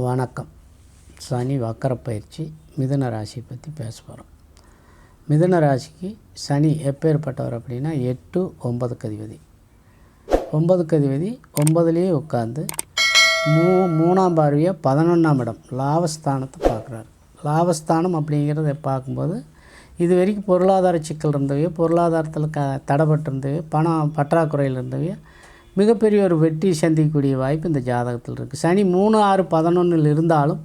வணக்கம். சனி வக்கர பயிற்சி மிதுன ராசி பற்றி பேச போகிறோம் மிதுன ராசிக்கு சனி எப்பேற்பட்டவர் அப்படின்னா எட்டு ஒன்பது கதிபதி. ஒன்பது கதிபதி ஒன்பதுலேயே உட்காந்து மூ மூணாம் பார்வையாக பதினொன்றாம் இடம் லாபஸ்தானத்தை பார்க்குறாரு. லாபஸ்தானம் அப்படிங்கிறத பார்க்கும்போது இது வரைக்கும் பொருளாதார சிக்கல் இருந்தவையோ பொருளாதாரத்தில் க தடைப்பட்டு இருந்தவையோ பணம் பற்றாக்குறையில் இருந்தவையோ மிகப்பெரிய ஒரு வெற்றி சந்திக்கக்கூடிய வாய்ப்பு இந்த ஜாதகத்தில் இருக்குது சனி மூணு ஆறு பதினொன்றில் இருந்தாலும்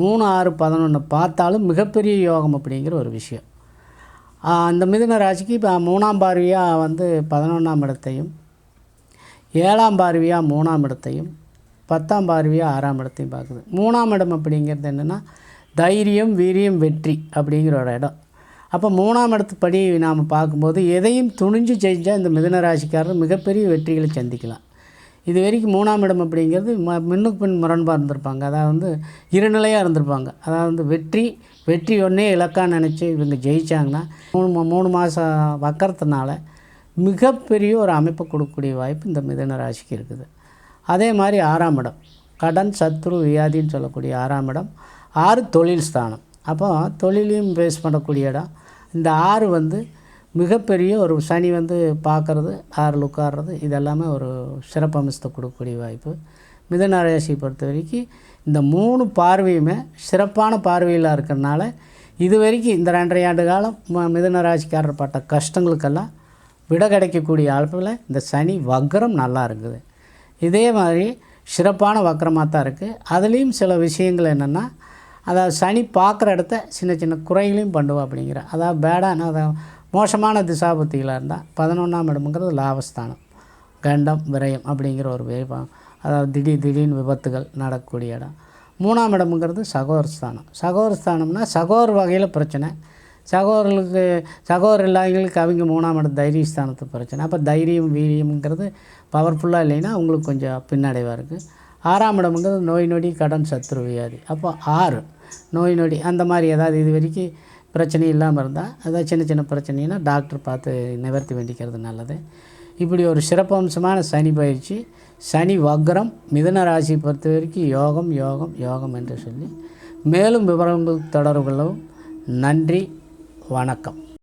மூணு ஆறு பதினொன்று பார்த்தாலும் மிகப்பெரிய யோகம் அப்படிங்கிற ஒரு விஷயம். அந்த மிதுன ராசிக்கு இப்போ மூணாம் பார்வையாக வந்து பதினொன்றாம் இடத்தையும் ஏழாம் பார்வையாக மூணாம் இடத்தையும் பத்தாம் பார்வையாக ஆறாம் இடத்தையும் பார்க்குது. மூணாம் இடம் அப்படிங்கிறது என்னென்னா தைரியம் வீரியம் வெற்றி அப்படிங்கிற ஒரு இடம். அப்போ மூணாம் இடத்துப்படி நாம் பார்க்கும்போது எதையும் துணிஞ்சு செஞ்சால் இந்த மிதனராசிக்காரர் மிகப்பெரிய வெற்றிகளை சந்திக்கலாம். இது வரைக்கும் மூணாம் இடம் அப்படிங்கிறது ம மின்னுக்கு பின் முரண்பாக இருந்திருப்பாங்க. அதாவது வந்து இருநிலையாக இருந்திருப்பாங்க. அதாவது வந்து வெற்றி வெற்றி ஒன்றே இலக்காக நினச்சி இவங்க ஜெயித்தாங்கன்னா மூணு மா- மூணு மாதம் வக்கறதுனால மிகப்பெரிய ஒரு அமைப்பை கொடுக்கக்கூடிய வாய்ப்பு இந்த மிதுன ராசிக்கு இருக்குது. அதே மாதிரி ஆறாம் இடம். கடன் சத்ரு வியாதின்னு சொல்லக்கூடிய ஆறாம் இடம். ஆறு தொழில் ஸ்தானம். அப்போ தொழிலையும் பேஸ் பண்ணக்கூடிய இடம். இந்த ஆறு வந்து மிகப்பெரிய ஒரு சனி வந்து பார்க்குறது ஆறில் உட்கார்றது இதெல்லாமே ஒரு சிறப்பம்சத்தை கொடுக்கக்கூடிய வாய்ப்பு. மிதுன ராசியை பொறுத்த வரைக்கும் இந்த மூணு பார்வையுமே சிறப்பான பார்வையில் இருக்கிறனால இது வரைக்கும் இந்த ரெண்டரை ஆண்டு காலம் ம- ராசிக்காரர் பட்ட கஷ்டங்களுக்கெல்லாம் விட கிடைக்கக்கூடிய அளவில் இந்த சனி வக்ரம் நல்லா இருக்குது. இதே மாதிரி சிறப்பான வக்கரமாக தான் இருக்குது அதுலேயும் சில விஷயங்கள் என்னென்னா அதாவது சனி பார்க்குற இடத்த சின்ன சின்ன குறைகளையும் பண்ணுவோம் அப்படிங்கிற. அதாவது பேடான அதாவது மோசமான திசாபுத்திகளாக இருந்தால் பதினொன்றாம் இடமுங்கிறது லாபஸ்தானம் கண்டம் விரயம் அப்படிங்கிற ஒரு வேகம் அதாவது திடீர் திடீர்னு விபத்துகள் நடக்கக்கூடிய இடம். மூணாம் இடமுங்கிறது சகோதரஸ்தானம். சகோதரஸ்தானம்னா சகோதர வகையில் பிரச்சனை. சகோதரர்களுக்கு சகோதரர் இல்லாதவங்களுக்கு அவங்க மூணாம் இடம் தைரிய ஸ்தானத்து பிரச்சனை. அப்போ தைரியம் வீரியம்ங்கிறது பவர்ஃபுல்லாக இல்லைன்னா அவங்களுக்கு கொஞ்சம் பின்னடைவாக இருக்குது. ஆறாம் இடம்ங்கிறது நோய் நொடி கடன் சத்துரு வியாதி. அப்போ ஆறு. நோய் நொடி அந்த மாதிரி ஏதாவது இது வரைக்கும் பிரச்சனை இல்லாமல் இருந்தால் அதாவது சின்ன சின்ன பிரச்சனைனா டாக்டர் பார்த்து நிவர்த்தி வேண்டிக்கிறது நல்லது. இப்படி ஒரு சிறப்பம்சமான சனி பயிற்சி சனி வக்ரம் மிதன ராசி பொறுத்த வரைக்கும் யோகம் யோகம் யோகம் என்று சொல்லி மேலும் விவரங்கள் தொடர்புகளும் நன்றி வணக்கம்.